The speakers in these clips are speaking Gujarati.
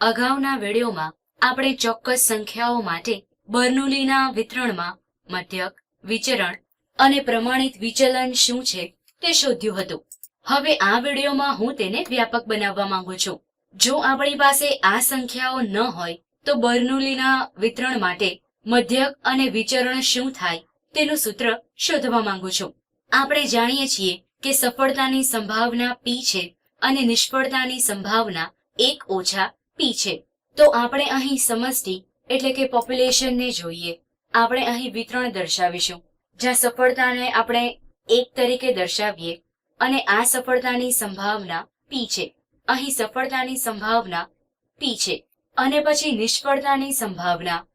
અગાઉના વિડીયોમાં આપણે ચોક્કસ સંખ્યાઓ માટે બર્નુલીના વિતરણમાં મધ્યક, વિચરણ અને પ્રમાણિત વિચલન શું છે તે શોધ્યું હતું. હવે આ વિડીયોમાં હું તેને વ્યાપક બનાવવા માંગુ છું. જો આપણી પાસે આ સંખ્યાઓ ન હોય, તો બર્નુલીના વિતરણ માટે મધ્યક અને વિચરણ શું થાય તેનું સૂત્ર શોધવા માંગુ છું. આપણે જાણીએ છીએ કે સફળતાની સંભાવના પી છે અને નિષ્ફળતાની સંભાવના એક ઓછા પી છે. તો આપણે અહીં સમષ્ટિ, એટલે કે પોપ્યુલેશનને જોઈએ. આપણે અહીં વિતરણ દર્શાવીશું. જ્યાં સફળતાને આપણે એક તરીકે દર્શાવીએ અને આ સફળતાની સંભાવના પી છે. અહીં સફળતાની સંભાવના પી છે. અને પછી નિષ્ફળતાની સંભાવના.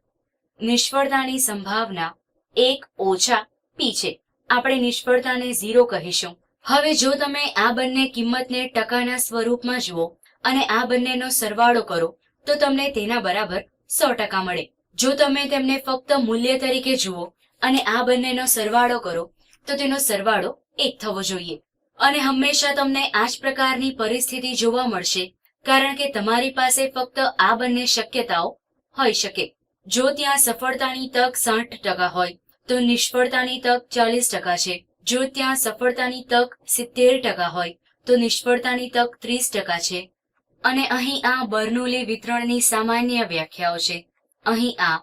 નિષ્ફળતાની સંભાવના એક ઓછા પી છે. આપણે નિષ્ફળતાને ઝીરો કહીશું. હવે જો તમે આ બંને કિંમતને ટકાના સ્વરૂપમાં જુઓ અને આ બંનેનો સરવાળો કરો, તો તમને તેના બરાબર સો ટકા મળે. જો તમે તેમને ફક્ત મૂલ્ય તરીકે જુઓ અને આ બંનેનો સરવાળો કરો, તો તેનો સરવાળો એક થવો જોઈએ. અને હંમેશા તમને આ જ પ્રકારની પરિસ્થિતિ જોવા મળશે, કારણ કે તમારી પાસે ફક્ત આ બંને શક્યતાઓ હોઈ શકે. જો ત્યાં સફળતાની તક સાઠ ટકા હોય, તો નિષ્ફળતાની તક ચાલીસ ટકા છે. જો ત્યાં સફળતાની તક સિત્તેર ટકા હોય, તો નિષ્ફળતાની તક ત્રીસ ટકા છે. અને અહીં આ બર્નુલી વિતરણની સામાન્ય વ્યાખ્યાઓ છે. અહીં આ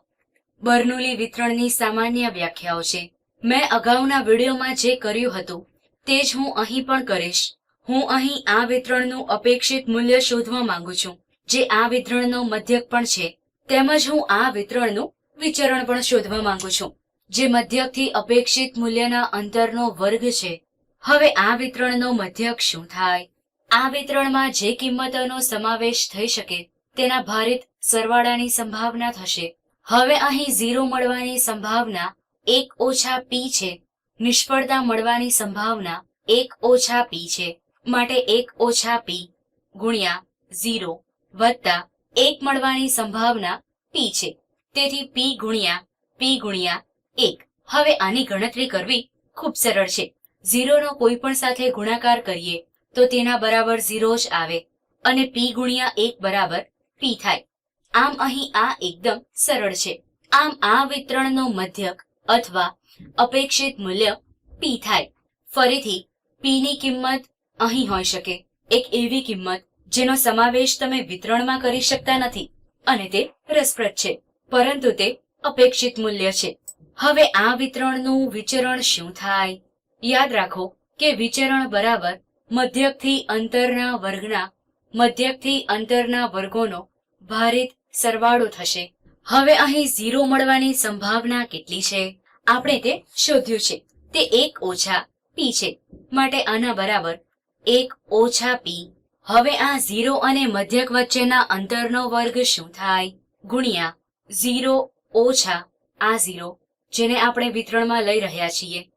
બર્નુલી વિતરણની સામાન્ય વ્યાખ્યાઓ છે. મેં અગાઉના વિડીયોમાં જે કર્યું હતું, તે જ હું અહીં પણ કરીશ. હું અહીં આ વિતરણનું અપેક્ષિત મૂલ્ય શોધવા માંગુ છું, જે આ વિતરણનો મધ્યક પણ છે. તેમજ હું આ વિતરણનું વિચરણ પણ શોધવા માંગુ છું, જે મધ્યકથી અપેક્ષિત મૂલ્યના અંતરનો વર્ગ છે. હવે આ વિતરણનો મધ્યક શું થાય? આ વિતરણમાં જે કિંમતોનો સમાવેશ થઈ શકે તેના ભારિત સરવાળાની સંભાવના થશે. હવે અહીં ઝીરો મળવાની સંભાવના એક ઓછા પી છે. નિષ્ફળતા મળવાની સંભાવના એક ઓછા પી છે. માટે એક ઓછા પી ગુણ્યા ઝીરો વત્તા એક મળવાની સંભાવના પી છે. તેથી પી ગુણ્યા પી ગુણ્યા એક. હવે આની ગણતરી કરવી ખૂબ સરળ છે. ઝીરોનો કોઈ પણ સાથે ગુણાકાર કરીએ. તો તેના બરાબર ઝીરો જ આવે અને પી ગુણ્યા એક બરાબર પી થાય. આમ અહીં આ એકદમ સરળ છે. આમ આ વિતરણનો મધ્યક અથવા અપેક્ષિત મૂલ્ય પી થાય. ફરીથી પી ની કિંમત અહીં હોઈ શકે. એક એવી કિંમત જેનો સમાવેશ તમે વિતરણમાં કરી શકતા નથી અને તે રસપ્રદ છે. પરંતુ તે અપેક્ષિત મૂલ્ય છે. હવે આ વિતરણનું વિચરણ શું થાય? યાદ રાખો કે વિચરણ બરાબર મધ્યકથી અંતરના વર્ગના, મધ્યકથી અંતરના વર્ગોનો ભારિત સરવાળો થશે. હવે અહીં ઝીરો મળવાની સંભાવના કેટલી છે? આપણે તે શોધ્યું છે. તે એક ઓછા પી છે. માટે આના બરાબર એક ઓછા પી. હવે આ ઝીરો અને મધ્યક વચ્ચેના અંતરનો વર્ગ શું થાય? ગુણ્યા ઝીરો ઓછા આ ઝીરો, જેને આપણે વિતરણમાં લઈ રહ્યા છીએ.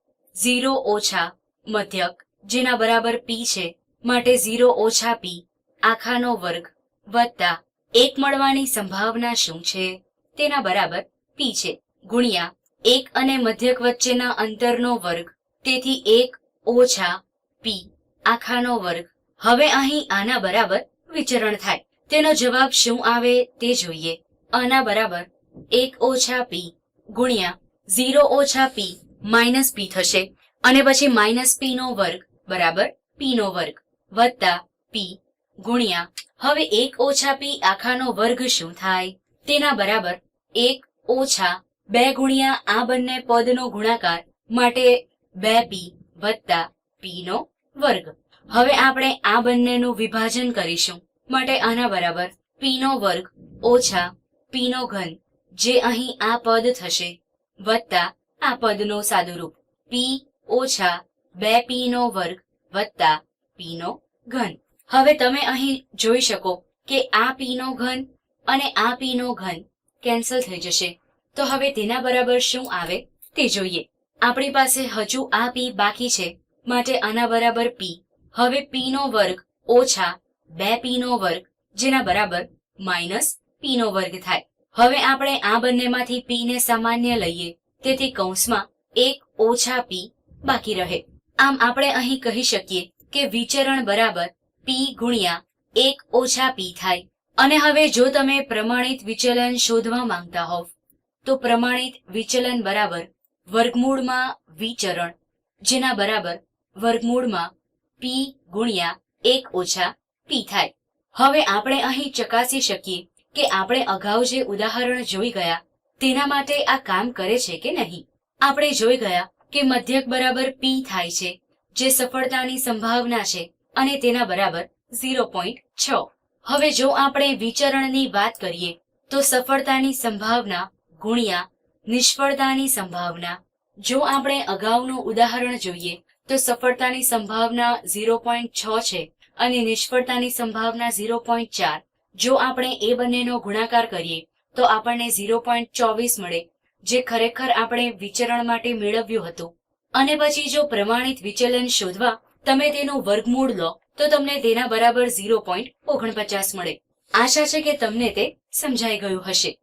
ઝીરો ઓછા મધ્યક. જેના બરાબર પી છે, માટે ઝીરો ઓછા પી આખાનો વર્ગ, વત્તા એક મળવાની સંભાવના શું છે? તેના બરાબર પી છે. ગુણ્યા એક અને મધ્યક વચ્ચેના અંતરનો વર્ગ, તેથી એક ઓછા પી આખાનો વર્ગ. હવે અહીં આના બરાબર વિચરણ થાય. તેનો જવાબ શું આવે તે જોઈએ. આના બરાબર એક ઓછા પી ગુણ્યા ઝીરો ઓછા પી માઇનસ પી થશે. અને પછી માઇનસ પી નો વર્ગ બરાબર? પી નો વર્ગ. વત્તા પી ગુણ્યા, હવે એક ઓછા પી આખાનો વર્ગ શું થાય? તેના બરાબર એક ઓછા બે ગુણ્યા આ બંને પદનો ગુણાકાર માટે બે પી વત્તા પી નો વર્ગ. હવે આપણે આ બંનેનું વિભાજન કરીશું માટે આના બરાબર પી નો વર્ગ ઓછા પી નો ઘન, જે અહીં આ પદ થશે વત્તા આ પદનો સાદુરૂપ. પી ઓછા બે પી નો વર્ગ વત્તા પી નો ઘન. હવે તમે અહીં જોઈ શકો કે આ પી નો ઘન અને આ પી નો ઘન કેન્સલ થઈ જશે. તો હવે તેના બરાબર શું આવે તે જોઈએ. આપણી પાસે હજુ આ પી બાકી છે, માટે આના બરાબર પી. હવે પી નો વર્ગ ઓછા બે પી નો વર્ગ, જેના બરાબર માઇનસ પી નો વર્ગ થાય. હવે આપણે આ બંનેમાંથી પી ને સામાન્ય લઈએ, તેથી કૌંસમાં એક ઓછા પી બાકી રહે. આમ આપણે અહીં કહી શકીએ કે વિચરણ બરાબર પી ગુણ્યા એક ઓછા પી થાય. અને હવે જો તમે પ્રમાણિત વિચલન શોધવા માંગતા હોવ, તો પ્રમાણિત વિચલન બરાબર વર્ગમૂળમાં વિચરણ, જેના બરાબર વર્ગમૂળમાં પી ગુણ્યા એક ઓછા પી થાય. હવે આપણે અહીં ચકાસી શકીએ કે આપણે અગાઉ જે ઉદાહરણ જોઈ ગયા, તેના માટે આ કામ કરે છે કે નહીં? આપણે જોઈ ગયા કે મધ્યક બરાબર પી થાય છે, જે સફળતાની સંભાવના છે, અને તેના બરાબર ઝીરો પોઈન્ટ છ. હવે જો આપણે વિચરણની વાત કરીએ, તો સફળતાની સંભાવના ગુણ્યા નિષ્ફળતાની સંભાવના. જો આપણે અગાઉનું ઉદાહરણ જોઈએ, તો સફળતાની સંભાવના ઝીરો પોઈન્ટ છ છે અને નિષ્ફળતાની સંભાવના ઝીરો પોઈન્ટ ચાર. જો આપણે એ બંનેનો ગુણાકાર કરીએ, તો આપણને ઝીરો પોઈન્ટ ચોવીસ મળે જે ખરેખર આપણે વિચરણ માટે મેળવ્યું હતું. અને પછી જો પ્રમાણિત વિચલન શોધવા તમે તેનું વર્ગમૂળ લો, તો તમને તેના બરાબર ઝીરો પોઈન્ટ ઓગણપચાસ મળે. આશા છે કે તમને તે સમજાઈ ગયું હશે.